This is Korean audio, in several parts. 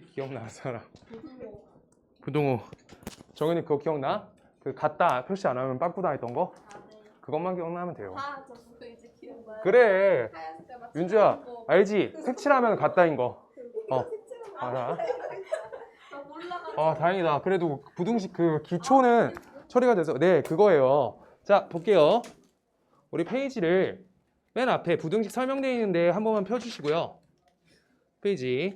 기억나는 사람. 부동호. 정현이 그거 기억나? 그 갔다 표시 안 하면 빵꾸 당했던 거? 그것만 기억나면 돼요. 아 저 그거 이제 기억나요. 그래. 하얀색 막 윤주야, 거. 알지? 색칠하면 갔다인 거. 어. 색칠한 거 알아. 나 몰라가지고. 아, 다행이다. 그래도 부등식 그 기초는 처리가 돼서 네, 그거예요. 자, 볼게요. 우리 페이지를 맨 앞에 부등식 설명되어 있는데 한 번만 펴 주시고요. 페이지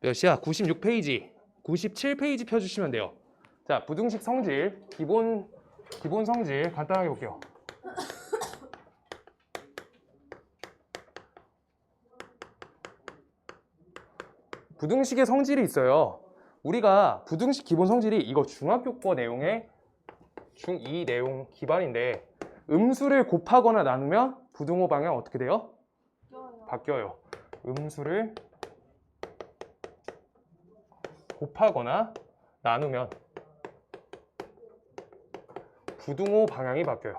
몇이야? 96페이지. 97페이지 펴 주시면 돼요. 자, 부등식 성질 기본 기본 성질 간단하게 볼게요. 부등식의 성질이 있어요. 우리가 부등식 기본 성질이 이거 중학교 거 내용의 중2 내용 기반인데 음수를 곱하거나 나누면 부등호 방향 어떻게 돼요? 바뀌어요. 음수를 곱하거나 나누면 부등호 방향이 바뀌어요.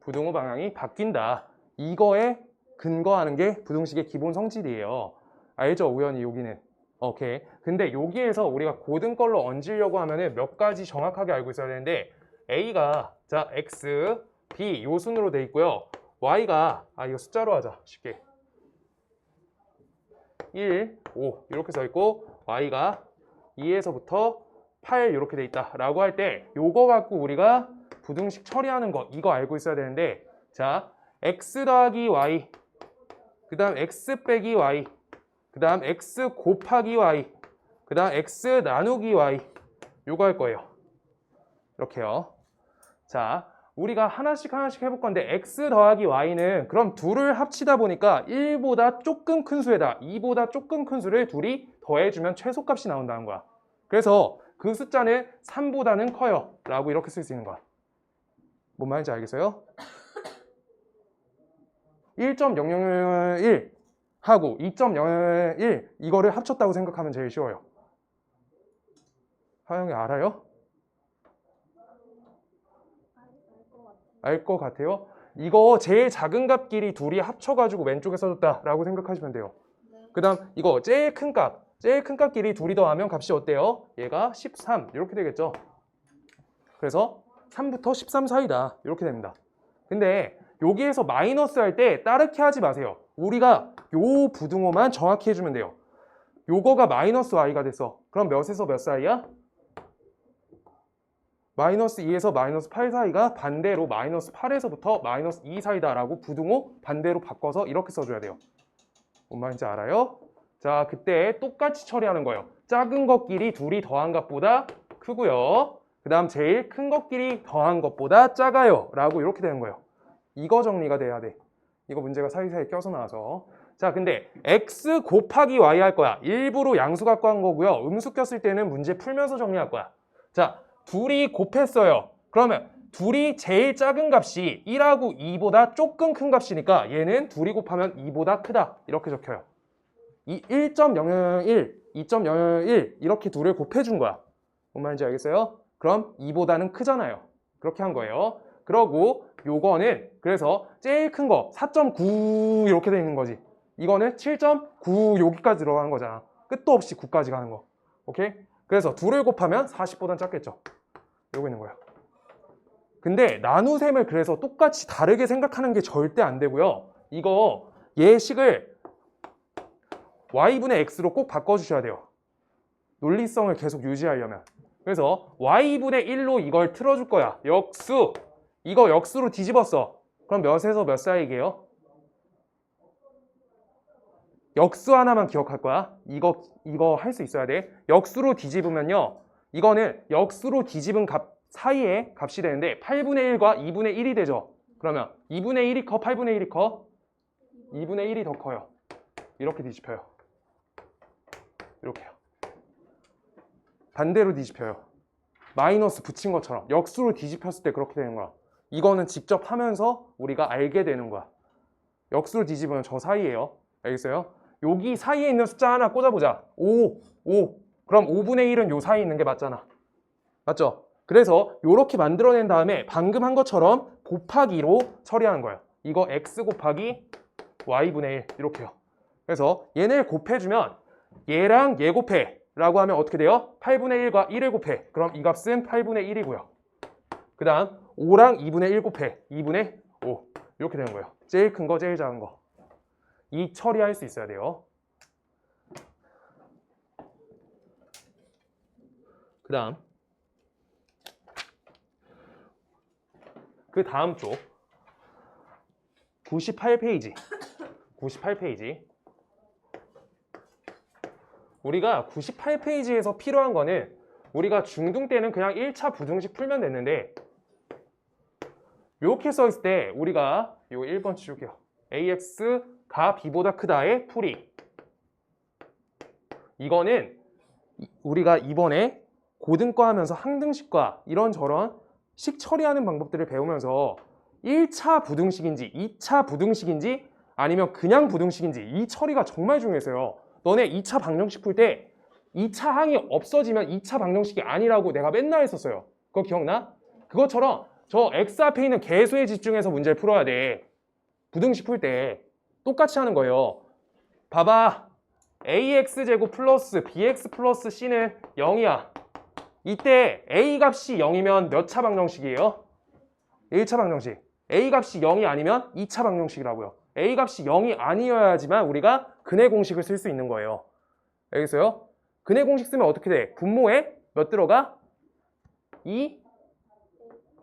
부등호 방향이 바뀐다. 이거에 근거하는 게 부등식의 기본 성질이에요. 알죠? 우연히 여기는. 오케이. 근데 여기에서 우리가 고등 걸로 얹으려고 하면은 몇 가지 정확하게 알고 있어야 되는데 A가 자 X, B 요 순으로 돼 있고요. Y가 아 이거 숫자로 하자 쉽게. 1, 5 이렇게 써 있고 Y가 2에서부터 8 이렇게 돼 있다 라고 할 때 요거 갖고 우리가 부등식 처리하는 거 이거 알고 있어야 되는데 자 X 더하기 Y 그 다음 X 빼기 Y 그 다음 X 곱하기 Y 그 다음 X 나누기 Y 요거 할 거예요. 이렇게요. 자 우리가 하나씩 하나씩 해볼 건데 X 더하기 Y는 그럼 둘을 합치다 보니까 1보다 조금 큰 수에다 2보다 조금 큰 수를 둘이 더해주면 최소값이 나온다는 거야 그래서 그 숫자는 3보다는 커요 라고 이렇게 쓸 수 있는 거야 뭔 말인지 알겠어요? 1.0001 하고 2.01 이거를 합쳤다고 생각하면 제일 쉬워요. 하영이 알아요? 알 것 같아요? 이거 제일 작은 값끼리 둘이 합쳐가지고 왼쪽에 써줬다라고 생각하시면 돼요. 그 다음 이거 제일 큰 값, 제일 큰 값끼리 둘이 더하면 값이 어때요? 얘가 13 이렇게 되겠죠? 그래서 3부터 13 사이다 이렇게 됩니다. 근데 여기에서 마이너스 할 때 따르게 하지 마세요. 우리가 요 부등호만 정확히 해주면 돼요. 요거가 마이너스 y가 됐어. 그럼 몇에서 몇 사이야? 마이너스 2에서 마이너스 8 사이가 반대로 마이너스 8에서부터 마이너스 2 사이다라고 부등호 반대로 바꿔서 이렇게 써줘야 돼요. 뭔 말인지 알아요? 자, 그때 똑같이 처리하는 거예요. 작은 것끼리 둘이 더한 값보다 크고요. 그 다음 제일 큰 것끼리 더한 것보다 작아요. 라고 이렇게 되는 거예요. 이거 정리가 돼야 돼. 이거 문제가 사이사이 껴서 나와서. 자, 근데 x 곱하기 y 할 거야. 일부러 양수 갖고 한 거고요. 음수 꼈을 때는 문제 풀면서 정리할 거야. 자, 둘이 곱했어요. 그러면 둘이 제일 작은 값이 1하고 2보다 조금 큰 값이니까 얘는 둘이 곱하면 2보다 크다. 이렇게 적혀요. 이 1.001, 2.001 이렇게 둘을 곱해준 거야. 뭔 말인지 알겠어요? 그럼 2보다는 크잖아요. 그렇게 한 거예요. 그러고 요거는 그래서 제일 큰 거 4.9 이렇게 돼 있는 거지. 이거는 7.9 여기까지 들어가는 거잖아. 끝도 없이 9까지 가는 거. 오케이? 그래서 둘을 곱하면 40보단 작겠죠. 이러고 있는 거야. 근데 나누셈을 그래서 똑같이 다르게 생각하는 게 절대 안 되고요. 이거 예식을 y분의 x로 꼭 바꿔주셔야 돼요. 논리성을 계속 유지하려면. 그래서 y분의 1로 이걸 틀어줄 거야. 역수. 이거 역수로 뒤집었어. 그럼 몇에서 몇 사이게요? 역수 하나만 기억할 거야. 이거 이거 할 수 있어야 돼. 역수로 뒤집으면요. 이거는 역수로 뒤집은 값 사이에 값이 되는데 8분의 1과 2분의 1이 되죠. 그러면 2분의 1이 커, 8분의 1이 커? 2분의 1이 더 커요. 이렇게 뒤집혀요. 이렇게요. 반대로 뒤집혀요. 마이너스 붙인 것처럼 역수로 뒤집혔을 때 그렇게 되는 거야. 이거는 직접 하면서 우리가 알게 되는 거야. 역수로 뒤집으면 저 사이에요. 알겠어요? 여기 사이에 있는 숫자 하나 꽂아보자. 5, 5. 그럼 5분의 1은 요 사이에 있는 게 맞잖아. 맞죠? 그래서 이렇게 만들어낸 다음에 방금 한 것처럼 곱하기로 처리하는 거예요. 이거 x 곱하기 y분의 1 이렇게요. 그래서 얘네를 곱해주면 얘랑 얘 곱해 라고 하면 어떻게 돼요? 8분의 1과 1을 곱해. 그럼 이 값은 8분의 1이고요. 그 다음 5랑 2분의 1 곱해. 2분의 5 이렇게 되는 거예요. 제일 큰 거, 제일 작은 거. 이 처리할 수 있어야 돼요. 그 다음. 그 다음 쪽. 98페이지. 98페이지. 우리가 98페이지에서 필요한 거는 우리가 중등 때는 그냥 1차 부등식 풀면 됐는데 이렇게 써 있을 때 우리가 요 1번 치울게요. AX가 B보다 크다의 풀이. 이거는 이- 우리가 이번에 고등과 하면서 항등식과 이런저런 식 처리하는 방법들을 배우면서 1차 부등식인지 2차 부등식인지 아니면 그냥 부등식인지 이 처리가 정말 중요했어요. 너네 2차 방정식 풀 때 2차 항이 없어지면 2차 방정식이 아니라고 내가 맨날 했었어요. 그거 기억나? 그것처럼 저 x 앞에 있는 개수에 집중해서 문제를 풀어야 돼. 부등식 풀 때 똑같이 하는 거예요. 봐봐. ax 제곱 플러스 bx 플러스 c는 0이야. 이때 a 값이 0이면 몇 차 방정식이에요? 1차 방정식. a 값이 0이 아니면 2차 방정식이라고요. a 값이 0이 아니어야지만 우리가 근해 공식을 쓸 수 있는 거예요. 알겠어요? 근해 공식 쓰면 어떻게 돼? 분모에 몇 들어가? 2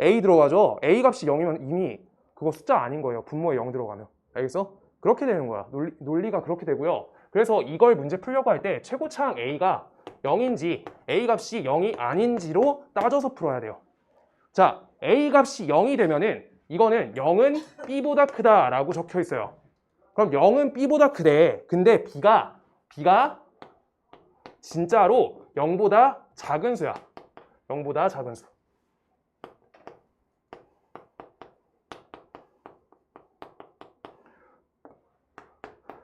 a 들어가죠. a 값이 0이면 이미 그거 숫자 아닌 거예요. 분모에 0 들어가면. 알겠어? 그렇게 되는 거야. 논리, 논리가 그렇게 되고요. 그래서 이걸 문제 풀려고 할 때 최고차항 a가 0인지 a 값이 0이 아닌지로 따져서 풀어야 돼요. 자, a 값이 0이 되면은 이거는 0은 b보다 크다라고 적혀 있어요. 그럼 0은 b보다 크대. 근데 b가 b가 진짜로 0보다 작은 수야. 0보다 작은 수.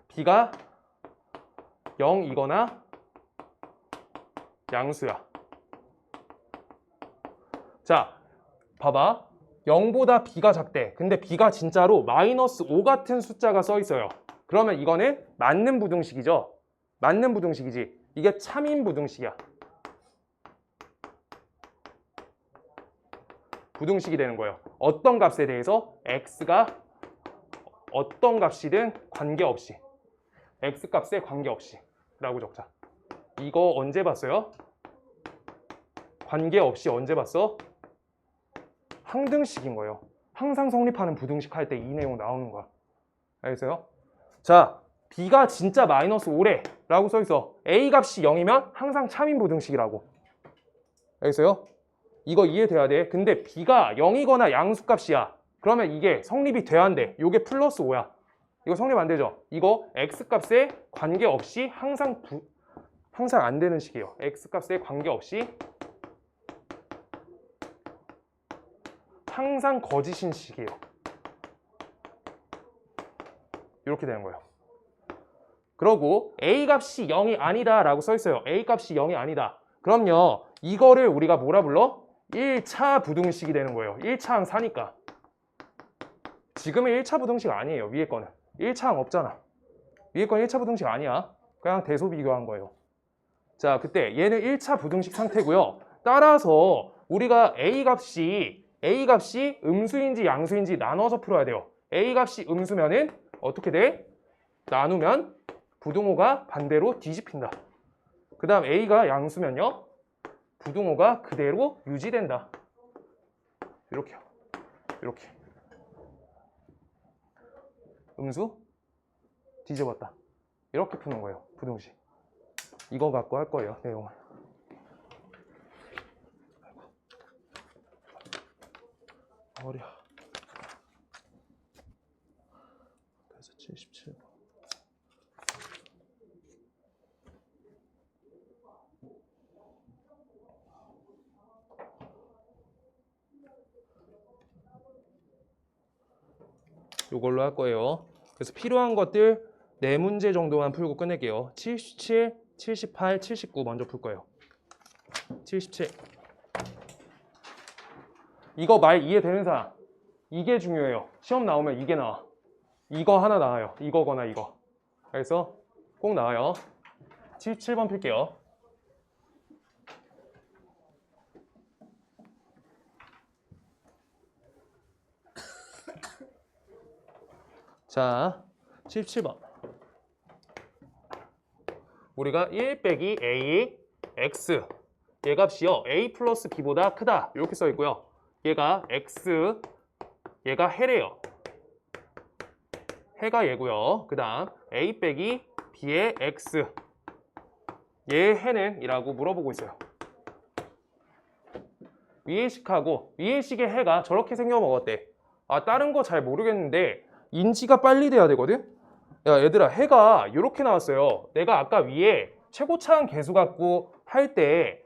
b가 0이거나 양수야. 자, 봐봐. 0보다 b가 작대. 근데 b가 진짜로 마이너스 5 같은 숫자가 써 있어요. 그러면 이거는 맞는 부등식이죠. 맞는 부등식이지. 이게 참인 부등식이야. 부등식이 되는 거예요. 어떤 값에 대해서 x가 어떤 값이든 관계없이 x 값에 관계없이 라고 적자. 이거 언제 봤어요? 관계없이 언제 봤어? 항등식인 거예요. 항상 성립하는 부등식 할 때 이 내용 나오는 거야. 알겠어요? 자, b가 진짜 마이너스 5래 라고 써 있어. a 값이 0이면 항상 참인 부등식이라고. 알겠어요? 이거 이해돼야 돼. 근데 b가 0이거나 양수값이야. 그러면 이게 성립이 돼야 한대. 요게 플러스 5야. 이거 성립 안 되죠? 이거 x 값에 관계없이 항상 부, 항상 안 되는 식이에요. x 값에 관계없이 항상 거짓인 식이에요. 이렇게 되는 거예요. 그러고 a 값이 0이 아니다 라고 써 있어요. a 값이 0이 아니다. 그럼요. 이거를 우리가 뭐라 불러? 1차 부등식이 되는 거예요. 1차 항 사니까. 지금은 1차 부등식 아니에요. 위에 거는. 1차 항 없잖아. 위에 건 1차 부등식 아니야. 그냥 대소 비교한 거예요. 자, 그때 얘는 1차 부등식 상태고요. 따라서 우리가 a 값이 a 값이 음수인지 양수인지 나눠서 풀어야 돼요. a 값이 음수면은 어떻게 돼? 나누면 부등호가 반대로 뒤집힌다. 그 다음 a가 양수면요. 부등호가 그대로 유지된다. 이렇게요. 이렇게. 음수 뒤집었다. 이렇게 푸는 거예요. 부등식. 이거 갖고 할 거예요. 내용을. 어려. 그래서 77번. 이걸로 할 거예요. 그래서 필요한 것들 네 문제 정도만 풀고 끝낼게요. 77, 78, 79 먼저 풀 거예요. 77. 이거 말 이해되는 사람? 이게 중요해요. 시험 나오면 이게 나와. 이거 하나 나와요. 이거거나 이거. 그래서 꼭 나와요. 77번 필게요. 자, 77번. 우리가 1 빼기 a x 얘 값이요 a 플러스 b보다 크다 이렇게 써 있고요. 얘가 x 얘가 해래요. 해가 얘고요. 그 다음 a 빼기 b의 x 얘 해는 이라고 물어보고 있어요. 위의 식하고 위의 식의 해가 저렇게 생겨 먹었대. 아 다른 거 잘 모르겠는데 인지가 빨리 돼야 되거든. 야 얘들아 해가 이렇게 나왔어요. 내가 아까 위에 최고차항 계수 갖고 할 때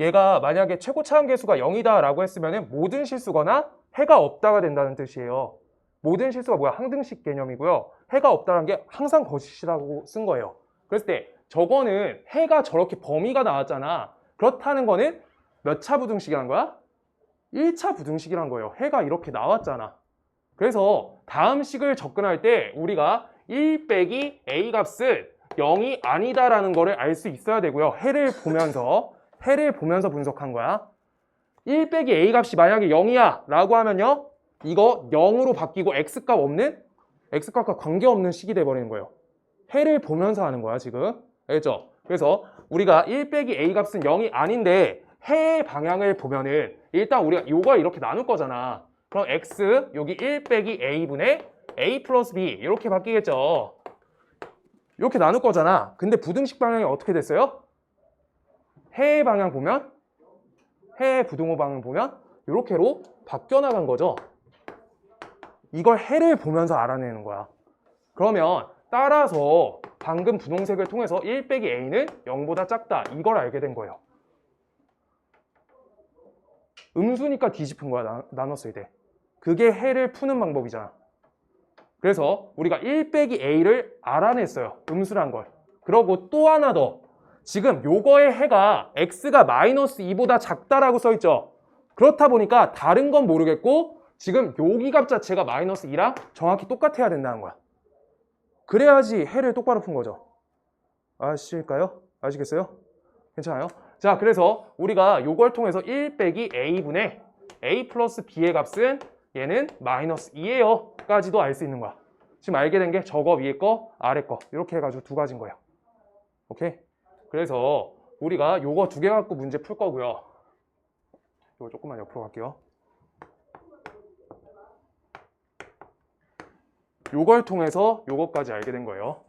얘가 만약에 최고차항 계수가 0이다 라고 했으면 모든 실수거나 해가 없다가 된다는 뜻이에요. 모든 실수가 뭐야? 항등식 개념이고요. 해가 없다는 게 항상 거짓이라고 쓴 거예요. 그랬을 때 저거는 해가 저렇게 범위가 나왔잖아. 그렇다는 거는 몇 차 부등식이란 거야? 1차 부등식이란 거예요. 해가 이렇게 나왔잖아. 그래서 다음 식을 접근할 때 우리가 1 빼기 a 값은 0이 아니다라는 거를 알 수 있어야 되고요. 해를 보면서 해를 보면서 분석한 거야. 1 빼기 a 값이 만약에 0이야 라고 하면요. 이거 0으로 바뀌고 x값 없는 x값과 관계없는 식이 돼버리는 거예요. 해를 보면서 하는 거야 지금. 알겠죠? 그래서 우리가 1 빼기 a 값은 0이 아닌데 해의 방향을 보면은 일단 우리가 요거 이렇게 나눌 거잖아. 그럼 x 여기 1 빼기 a분의 a 플러스 b 이렇게 바뀌겠죠. 이렇게 나눌 거잖아. 근데 부등식 방향이 어떻게 됐어요? 해의 방향 보면 해의 부등호 방향 보면 이렇게로 바뀌어 나간 거죠. 이걸 해를 보면서 알아내는 거야. 그러면 따라서 방금 분홍색을 통해서 1 빼기 a는 0보다 작다. 이걸 알게 된 거예요. 음수니까 뒤집은 거야, 나, 나눴을 때. 그게 해를 푸는 방법이잖아. 그래서 우리가 1 빼기 a를 알아냈어요. 음수란 걸. 그러고 또 하나 더. 지금 요거의 해가 x가 마이너스 2보다 작다라고 써 있죠. 그렇다 보니까 다른 건 모르겠고 지금 여기 값 자체가 마이너스 2랑 정확히 똑같아야 된다는 거야. 그래야지 해를 똑바로 푼 거죠. 아실까요? 아시겠어요? 괜찮아요? 자, 그래서 우리가 요걸 통해서 1 빼기 a분의 a 플러스 b의 값은 얘는 마이너스 2예요. 까지도 알 수 있는 거야. 지금 알게 된 게 저거 위에 거, 아래 거 이렇게 해가지고 두 가지인 거예요. 오케이? 그래서 우리가 요거 두 개 갖고 문제 풀 거고요. 요거 조금만 옆으로 갈게요. 요걸 통해서 요거까지 알게 된 거예요.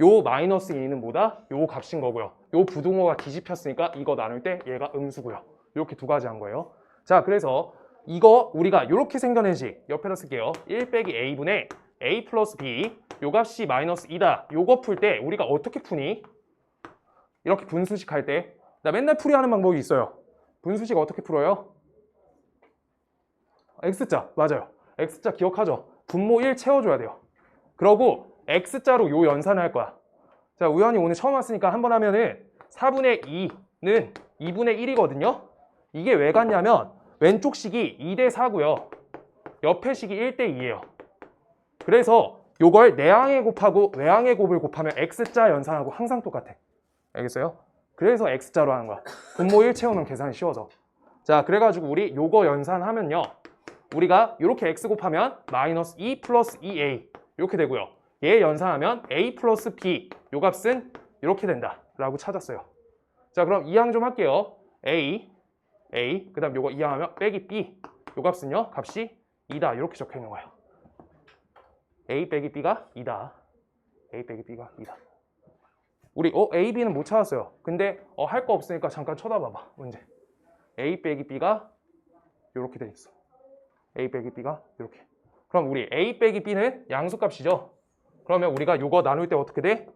요 마이너스 2는 뭐다? 요 값인 거고요. 요 부등호가 뒤집혔으니까 이거 나눌 때 얘가 음수고요. 이렇게 두 가지 한 거예요. 자, 그래서 이거 우리가 이렇게 생겨낸 식 옆에다 쓸게요. 1 빼기 a분의 a 플러스 b 요 값이 마이너스 2다. 요거 풀 때 우리가 어떻게 푸니? 이렇게 분수식 할 때 나 맨날 풀이하는 방법이 있어요. 분수식 어떻게 풀어요? x자 맞아요. x자 기억하죠? 분모 1 채워줘야 돼요. 그러고 x자로 요 연산을 할 거야. 자 우연히 오늘 처음 왔으니까 한번 하면은 4분의 2는 2분의 1이거든요. 이게 왜 같냐면 왼쪽 식이 2대 4고요. 옆에 식이 1대 2예요. 그래서 요걸 내항의 곱하고 외항의 곱을 곱하면 x자 연산하고 항상 똑같아. 알겠어요? 그래서 x자로 하는 거야. 분모 1 채우면 계산이 쉬워져. 자, 그래가지고 우리 요거 연산하면요. 우리가 이렇게 x 곱하면 마이너스 2 플러스 2a 이렇게 되고요. 얘 연산하면 a 플러스 b 요 값은 이렇게 된다 라고 찾았어요. 자, 그럼 이항 좀 할게요. a, a, 그 다음 요거 이항하면 빼기 b 요 값은요. 값이 2다 이렇게 적혀 있는 거예요. a 빼기 b가 2다. a 빼기 b가 2다. 우리 어 a, b는 못 찾았어요. 근데 어, 할 거 없으니까 잠깐 쳐다봐봐. 문제. a 빼기 b가 이렇게 돼 있어. a 빼기 b가 이렇게. 그럼 우리 a 빼기 b는 양수값이죠. 그러면 우리가 이거 나눌 때 어떻게 돼?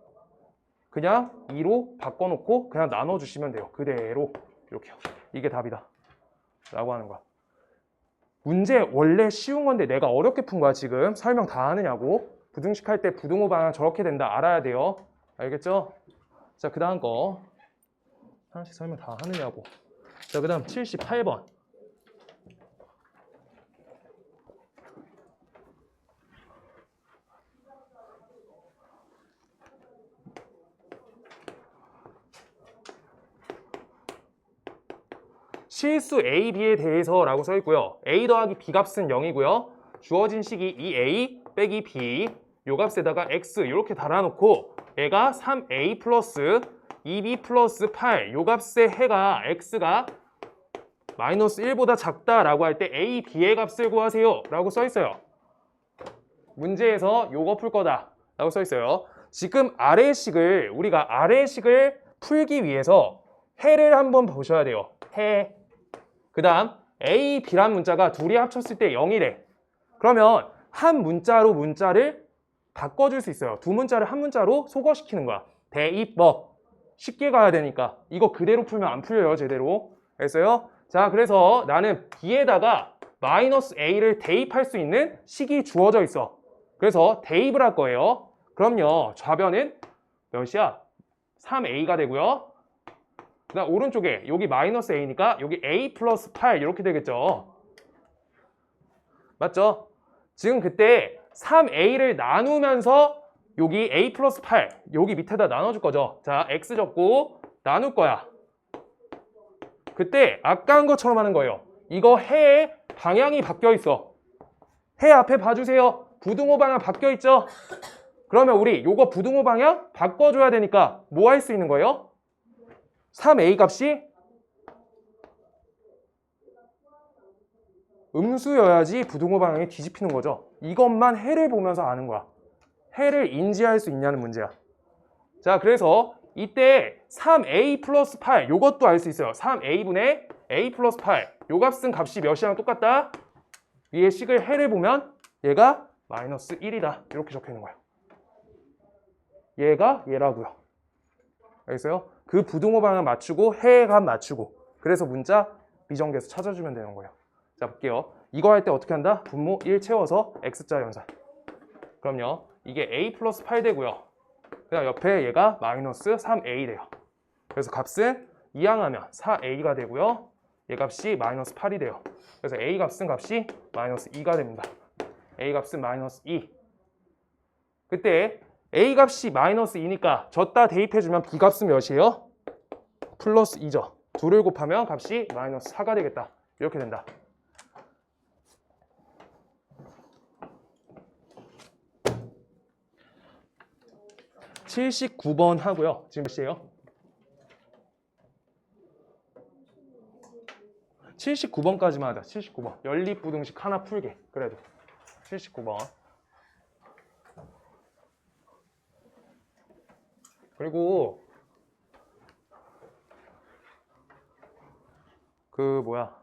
그냥 2로 바꿔놓고 그냥 나눠주시면 돼요. 그대로 이렇게요. 이게 답이다. 라고 하는 거야. 문제 원래 쉬운 건데 내가 어렵게 푼 거야 지금. 설명 다 하느냐고. 부등식 할 때 부등호 방향 저렇게 된다 알아야 돼요. 알겠죠? 자, 그 다음 거. 하나씩 설명 다 하느냐고. 자, 그 다음 78번. 실수 A, B에 대해서 라고 써 있고요. A 더하기 B 값은 0이고요. 주어진 식이 이 A 빼기 B 요 값에다가 X 이렇게 달아놓고 얘가 3A 플러스 2B 플러스 8 요 값의 해가 X가 마이너스 1보다 작다라고 할 때 A, B의 값을 구하세요 라고 써 있어요. 문제에서 요거 풀 거다 라고 써 있어요. 지금 아래 식을 우리가 아래 식을 풀기 위해서 해를 한번 보셔야 돼요. 해. 그 다음 A, B란 문자가 둘이 합쳤을 때 0이래. 그러면 한 문자로 문자를 바꿔줄 수 있어요. 두 문자를 한 문자로 소거시키는 거야. 대입법. 쉽게 가야 되니까. 이거 그대로 풀면 안 풀려요, 제대로. 알겠어요? 자, 그래서 나는 B에다가 마이너스 A를 대입할 수 있는 식이 주어져 있어. 그래서 대입을 할 거예요. 그럼요, 좌변은 몇이야? 3A가 되고요. 그 다음 오른쪽에 여기 마이너스 A니까 여기 A 플러스 8 이렇게 되겠죠. 맞죠? 지금 그때 3A를 나누면서 여기 A 플러스 8 여기 밑에다 나눠줄 거죠. 자, X 적고 나눌 거야. 그때 아까 한 것처럼 하는 거예요. 이거 해의 방향이 바뀌어 있어. 해 앞에 봐주세요. 부등호 방향 바뀌어 있죠? 그러면 우리 요거 부등호 방향 바꿔줘야 되니까 뭐 할 수 있는 거예요? 3a 값이 음수여야지 부등호 방향이 뒤집히는 거죠. 이것만 해를 보면서 아는 거야. 해를 인지할 수 있냐는 문제야. 자, 그래서 이때 3a 플러스 8 요것도 알 수 있어요. 3a분의 a 플러스 8 요 값은 값이 몇이랑 똑같다? 위에 식을 해를 보면 얘가 마이너스 1이다. 이렇게 적혀 있는 거야. 얘가 얘라고요. 알겠어요? 그 부등호 방향 맞추고 해값 맞추고 그래서 문자 미정계에서 찾아주면 되는 거예요. 자 볼게요. 이거 할 때 어떻게 한다? 분모 1 채워서 x자 연산. 그럼요. 이게 a 플러스 8 되고요. 그다음 옆에 얘가 마이너스 3a 돼요. 그래서 값은 이항하면 4a가 되고요. 얘 값이 마이너스 8이 돼요. 그래서 a 값은 값이 마이너스 2가 됩니다. a 값은 마이너스 2. 그때 a 값이 마이너스 2니까 졌다 대입해주면 b 값은 몇이에요? 플러스 2죠. 둘을 곱하면 값이 마이너스 4가 되겠다. 이렇게 된다. (79번) 하고요 지금 몇 시에요? 79번까지만 하자 79번 연립부등식 하나 풀게 그래도 79번 그리고 그 뭐야?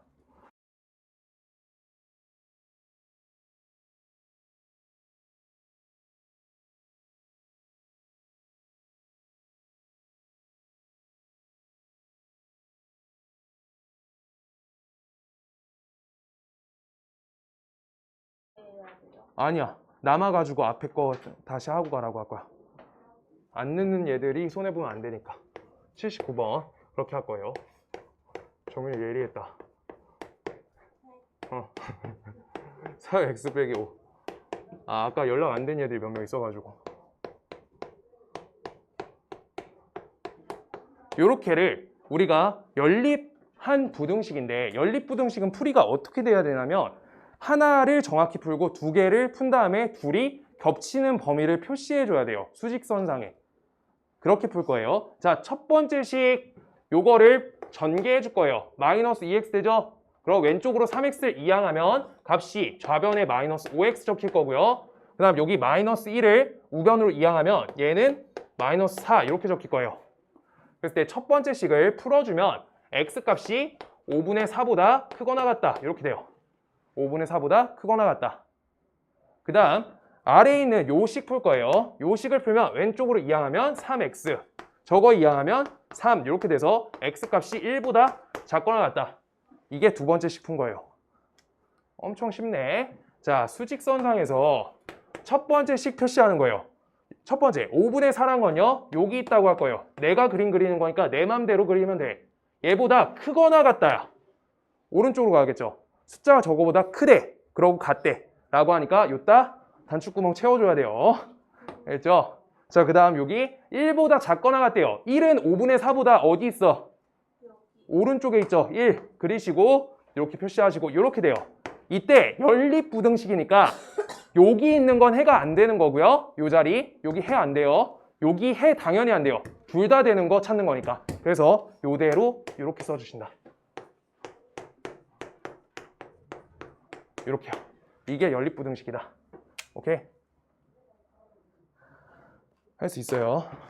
아니야. 남아가지고 앞에 거 다시 하고 가라고 할 거야 안 늦는 얘들이 손해보면 안 되니까. 79번 그렇게 할 거예요. 정윤이 예리했다. 어. 4x 빼기 5 아, 아까 연락 안된 얘들이 몇 명 있어가지고. 요렇게를 우리가 연립한 부등식인데 연립 부등식은 풀이가 어떻게 돼야 되냐면 하나를 정확히 풀고 두 개를 푼 다음에 둘이 겹치는 범위를 표시해 줘야 돼요. 수직선상에 그렇게 풀 거예요. 자, 첫 번째 식 요거를 전개해 줄 거예요. 마이너스 2x 되죠? 그럼 왼쪽으로 3x를 이항하면 값이 좌변에 마이너스 5x 적힐 거고요. 그 다음 여기 마이너스 1을 우변으로 이항하면 얘는 마이너스 4 이렇게 적힐 거예요. 그랬을 때첫 번째 식을 풀어주면 x 값이 5분의 4보다 크거나 같다. 이렇게 돼요. 5분의 4보다 크거나 같다. 그 다음 아래에 있는 요식 풀 거예요. 요식을 풀면 왼쪽으로 이항하면 3x 저거 이항하면 3 이렇게 돼서 x 값이 1보다 작거나 같다. 이게 두 번째 식푼 거예요. 엄청 쉽네. 자 수직선상에서 첫 번째 식 표시하는 거예요. 첫 번째 5분의 4란 건요. 여기 있다고 할 거예요. 내가 그림 그리는 거니까 내 맘대로 그리면 돼. 얘보다 크거나 같다야. 오른쪽으로 가겠죠. 숫자가 저거보다 크대. 그러고 같대. 라고 하니까 요따 단축구멍 채워줘야 돼요. 알겠죠? 자, 그 다음 여기 1보다 작거나 같대요. 1은 5분의 4보다 어디 있어? 오른쪽에 있죠. 1 그리시고 이렇게 표시하시고 이렇게 돼요. 이때 연립부등식이니까 여기 있는 건 해가 안 되는 거고요. 요 자리 여기 해 안 돼요. 여기 해 당연히 안 돼요. 둘 다 되는 거 찾는 거니까. 그래서 요대로 이렇게 써주신다. 이렇게요. 이게 연립부등식이다. 오케이? 할 수 있어요.